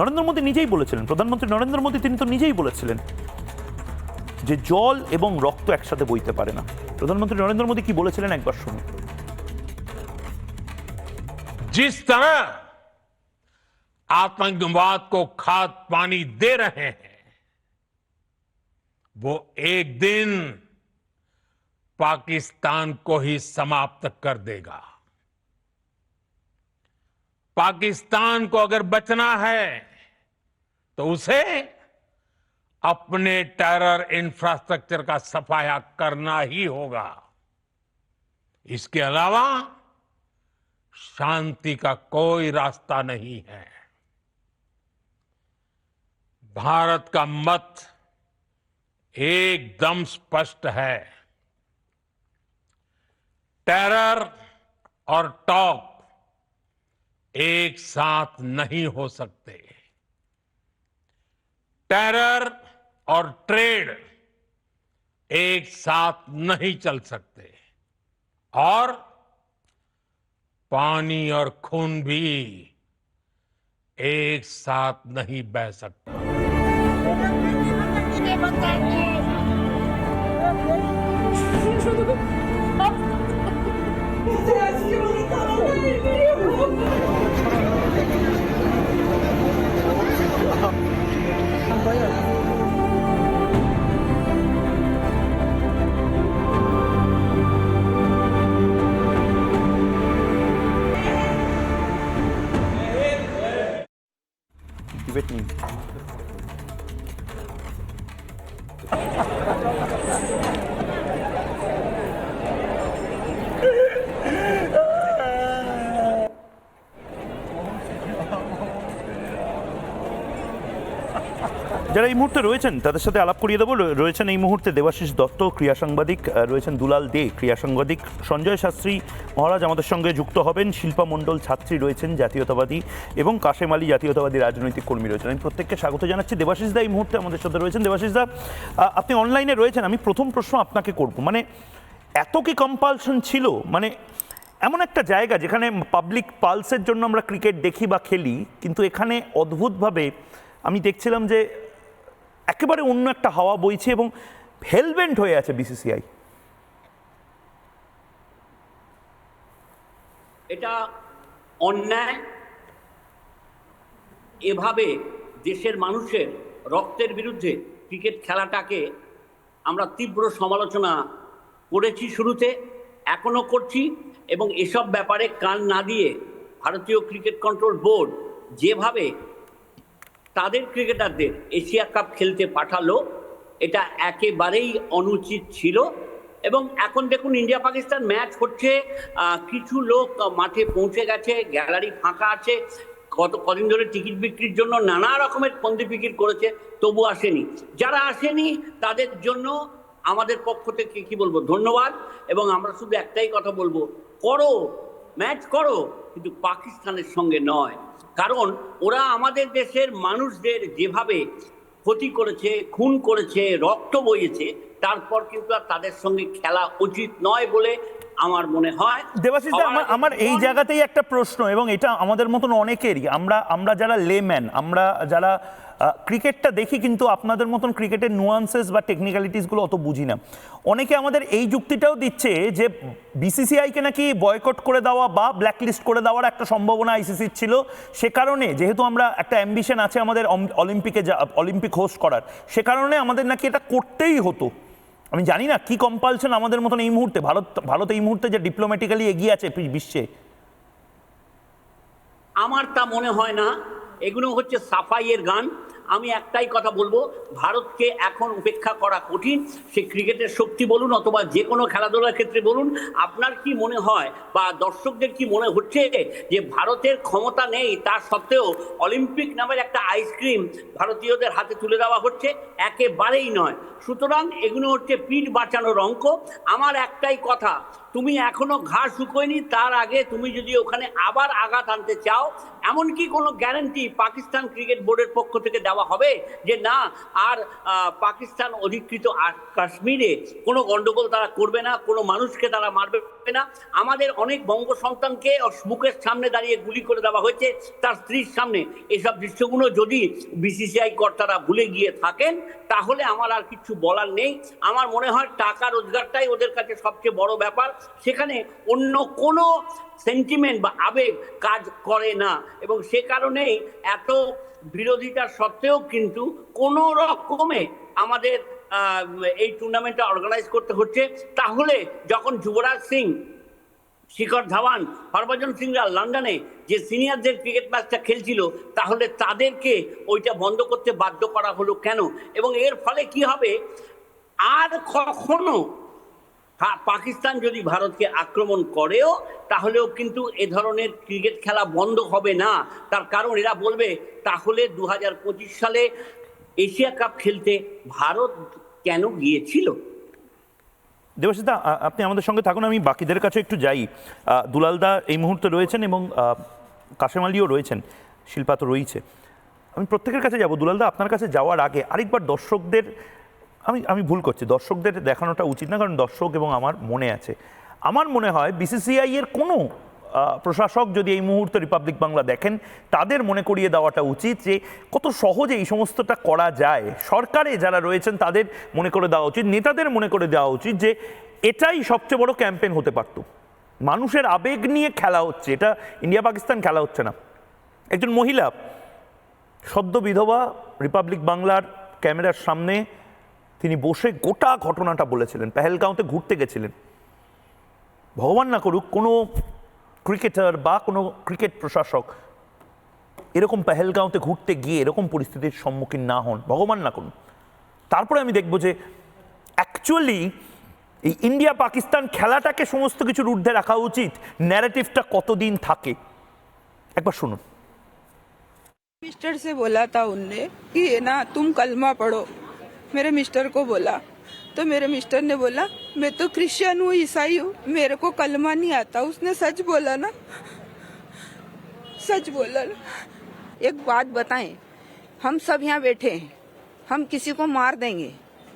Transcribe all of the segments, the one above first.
নরেন্দ্র মোদী নিজেই বলেছিলেন প্রধানমন্ত্রী নরেন্দ্র মোদী তিনি তো নিজেই বলেছিলেন যে জল এবং রক্ত একসাথে বইতে পারে না প্রধানমন্ত্রী নরেন্দ্র মোদী কি বলেছিলেন একবার শুনুন जिस तरह आतंकवाद को खाद पानी दे रहे हैं वो एक दिन पाकिस्तान को ही समाप्त कर देगा पाकिस्तान को अगर बचना है तो उसे अपने टेरर इंफ्रास्ट्रक्चर का सफाया करना ही होगा। इसके अलावा शांति का कोई रास्ता नहीं है। भारत का मत एकदम स्पष्ट है। टेरर और टॉप एक साथ नहीं हो सकते। टेरर और ट्रेड एक साथ नहीं चल सकते। और पानी और खून भी एक साथ नहीं बह सकता। যারা এই মুহূর্তে রয়েছেন, তাদের সাথে আলাপ করিয়ে দেবো। রয়েছেন এই মুহূর্তে দেবাশিস দত্ত, ক্রিয়া সাংবাদিক রয়েছেন দুলাল দে, ক্রিয়া সাংবাদিক, সঞ্জয় শাস্ত্রী মহারাজ আমাদের সঙ্গে যুক্ত হবেন। শিল্পা মণ্ডল ছাত্রী রয়েছেন, জাতীয়তাবাদী, এবং কাশেম আলী, জাতীয়তাবাদী রাজনৈতিক কর্মী রয়েছেন। আমি প্রত্যেককে স্বাগত জানাচ্ছি। দেবাশিস দা এই মুহূর্তে আমাদের সাথে রয়েছেন। দেবাশিস দা আপনি অনলাইনে রয়েছেন। আমি প্রথম প্রশ্ন আপনাকে করব। মানে এত কি কম্পালশন ছিল? মানে এমন একটা জায়গা যেখানে পাবলিক পালসের জন্য আমরা ক্রিকেট দেখি বা খেলি, কিন্তু এখানে অদ্ভুতভাবে আমি দেখছিলাম যে একেবারে অন্য একটা হাওয়া বইছে এবং হেলমেন্ট হয়ে আছে বিসিসিআই এটা অন্যায়। এভাবে দেশের মানুষের রক্তের বিরুদ্ধে ক্রিকেট খেলাটাকে আমরা তীব্র সমালোচনা করেছি শুরুতে, এখনও করছি এবং এসব ব্যাপারে কান না দিয়ে ভারতীয় ক্রিকেট কন্ট্রোল বোর্ড যেভাবে তাদের ক্রিকেটারদের এশিয়া কাপ খেলতে পাঠালো। এটা একেবারেই অনুচিত ছিল এবং এখন দেখুন ইন্ডিয়া পাকিস্তান ম্যাচ হচ্ছে কিছু লোক মাঠে পৌঁছে গেছে, গ্যালারি ফাঁকা আছে, কত, কদিন ধরে টিকিট বিক্রির জন্য নানা রকমের ফন্দি বিক্রি করেছে, তবু আসেনি। যারা আসেনি, তাদের জন্য আমাদের পক্ষ থেকে কি বলব, ধন্যবাদ এবং আমরা শুধু একটাই কথা বলব, করো ম্যাচ করো কিন্তু পাকিস্তানের সঙ্গে নয়। কারণ ওরা আমাদের দেশের মানুষদের যেভাবে ক্ষতি করেছে খুন করেছে রক্ত বইয়েছে তারপর কিন্তু আর তাদের সঙ্গে খেলা উচিত নয় বলে আমার মনে হয়। দেবাশিস আমার আমার এই জায়গাতেই একটা প্রশ্ন এবং এটা আমাদের মতন অনেকেরই। আমরা আমরা যারা লেম্যান আমরা যারা ক্রিকেটটা দেখি কিন্তু আপনাদের মতন ক্রিকেটের নুয়ান্সেস বা টেকনিক্যালিটিসগুলো অত বুঝি না। অনেকে আমাদের এই যুক্তিটাও দিচ্ছে যে বিসিসিআইকে নাকি বয়কট করে দেওয়া বা ব্ল্যাকলিস্ট করে দেওয়ার একটা সম্ভাবনা আইসিসির ছিল। সে কারণে যেহেতু আমরা একটা অ্যাম্বিশন আছে আমাদের অলিম্পিকে যা অলিম্পিক হোস্ট করার, সে কারণে আমাদের নাকি এটা করতেই হতো। আমি জানি না কি কম্পালশন আমাদের মতন এই মুহূর্তে, ভারত ভারত এই মুহূর্তে যে ডিপ্লোম্যাটিক্যালি এগিয়ে আছে বিশ্বে। আমার তা মনে হয় না এগুলো হচ্ছে সাফাইয়ের গান। আমি একটাই কথা বলব, ভারতকে এখন উপেক্ষা করা কঠিন। সে ক্রিকেটের শক্তি বলুন অথবা যে কোনো খেলাধুলার ক্ষেত্রে বলুন, আপনার কি মনে হয় বা দর্শকদের কি মনে হচ্ছে যে ভারতের ক্ষমতা নেই, তা সত্ত্বেও অলিম্পিক নামের একটা আইসক্রিম ভারতীয়দের হাতে তুলে দেওয়া হচ্ছে? একেবারেই নয়। সুতরাং এগুলো হচ্ছে পিঠ বাঁচানোর অঙ্ক। আমার একটাই কথা, তুমি এখনও ঘাস শুকোয়নি, তার আগে তুমি যদি ওখানে আবার আঘাত আনতে চাও, এমনকি কোনো গ্যারান্টি পাকিস্তান ক্রিকেট বোর্ডের পক্ষ থেকে দেওয়া দেওয়া হবে যে না, আর পাকিস্তান অধিকৃত কাশ্মীরে কোনো গন্ডগোল তারা করবে না, কোনো মানুষকে তারা মারবে না। আমাদের অনেক বঙ্গ সন্তানকে মুখের সামনে দাঁড়িয়ে গুলি করে দেওয়া হয়েছে, তার স্ত্রীর সামনে। এসব দৃশ্যগুলো যদি বিসিসিআই কর্তারা ভুলে গিয়ে থাকেন, তাহলে আমার আর কিছু বলার নেই। আমার মনে হয় টাকা রোজগারটাই ওদের কাছে সবচেয়ে বড় ব্যাপার। সেখানে অন্য কোনো সেন্টিমেন্ট বা আবেগ কাজ করে না। এবং সে কারণেই এত বিরোধিতা সত্ত্বেও কিন্তু কোনো রকমে আমাদের এই টুর্নামেন্টটা অর্গানাইজ করতে হচ্ছে। তাহলে যখন যুবরাজ সিং, শিখর ধাওয়ান, হরভজন সিংরা লন্ডনে যে সিনিয়রদের ক্রিকেট ম্যাচটা খেলছিল, তাহলে তাদেরকে ওইটা বন্ধ করতে বাধ্য করা হলো কেন? এবং এর ফলে কি হবে? আর কখনো পাকিস্তান যদি ভারতকে আক্রমণ করেও, তাহলেও কিন্তু এ ধরনের ক্রিকেট খেলা বন্ধ হবে না। তার কারণ এরা বলবে, তাহলে দু হাজার পঁচিশ সালে এশিয়া কাপ খেলতে ভারত কেন গিয়েছিল? দেবাশিস দা আ- আপনি আমাদের সঙ্গে থাকুন, আমি বাকিদের কাছে একটু যাই। দুলালদা এই মুহূর্তে রয়েছেন এবং কাশেম আলীও রয়েছেন, শিল্পা তো রয়েছে। আমি প্রত্যেকের কাছে যাব। দুলালদা আপনার কাছে যাওয়ার আগে আরেকবার দর্শকদের আমি আমি ভুল করছি। দর্শকদের দেখানোটা উচিত না, কারণ দর্শক এবং আমার মনে আছে। আমার মনে হয় বিসিসিআই এর কোনো প্রশাসক যদি এই মুহূর্তে রিপাবলিক বাংলা দেখেন, তাদের মনে করিয়ে দেওয়াটা উচিত যে কত সহজে এই সমস্তটা করা যায়। সরকারে যারা রয়েছেন, তাদের মনে করে দেওয়া উচিত, নেতাদের মনে করে দেওয়া উচিত যে এটাই সবচেয়ে বড় ক্যাম্পেন হতে পারত। মানুষের আবেগ নিয়ে খেলা হচ্ছে। এটা ইন্ডিয়া পাকিস্তান খেলা হচ্ছে না। একজন মহিলা, সদ্য বিধবা রিপাবলিক বাংলার ক্যামেরার সামনে তিনি বসে গোটা ঘটনাটা বলেছিলেন পেহেলগাঁওতে ঘুরতে গেছিলেন ভগবান না করুক কোনো ক্রিকেটার বা কোনো ক্রিকেট প্রশাসক এরকম পেহেলগাঁওতে ঘুরতে গিয়ে এরকম পরিস্থিতির সম্মুখীন না হন ভগবান না করুন তারপরে আমি দেখব যে অ্যাকচুয়ালি এই ইন্ডিয়া পাকিস্তান খেলাটাকে সমস্ত কিছুর ঊর্ধ্বে রাখা উচিত ন্যারেটিভটা কতদিন থাকে একবার শুনুন मिस्टर से बोला था उनने कि ये ना तुम कलमा पढ़ो मेरे मिस्टर को बोला। तो मेरे मिस्टर ने बोला, मैं तो क्रिश्चियन हूँ, ईसाई हूँ, मेरे को कलमा नहीं आता। उसने सच बोला ना। सच बोला ना। एक बात बताएँ, हम सब यहाँ बैठे हैं, हम किसी को मार देंगे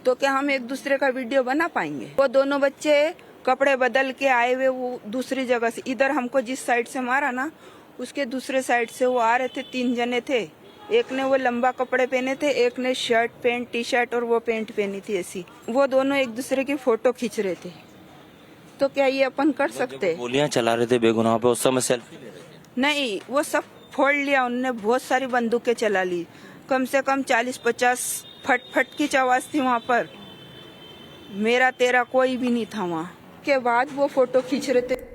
तो क्या हम एक दूसरे का वीडियो बना पाएँगे? वो दोनों बच्चे कपड़े बदल के आए हुए, वो दूसरी जगह से, इधर हमको जिस साइड से मारा ना, उसके दूसरे साइड से वो आ रहे थे, तीन जने थे। एक ने वो लंबा कपड़े पहने थे एक ने शर्ट पैंट टी शर्ट और वो पैंट पहनी थी ऐसी। वो दोनों एक दूसरे की फ़ोटो खींच रहे थे। तो क्या ये अपन कर सकते? गोलियाँ चला रहे थे बेगुनाह पे उस समय सेल्फी नहीं वो सब फोड़ लिया उनने बहुत सारी बंदूकें चला ली। कम से कम चालीस पचास फट फट की आवाज़ थी वहाँ पर। मेरा तेरा कोई भी नहीं था वहाँ। के बाद वो फ़ोटो खींच रहे थे।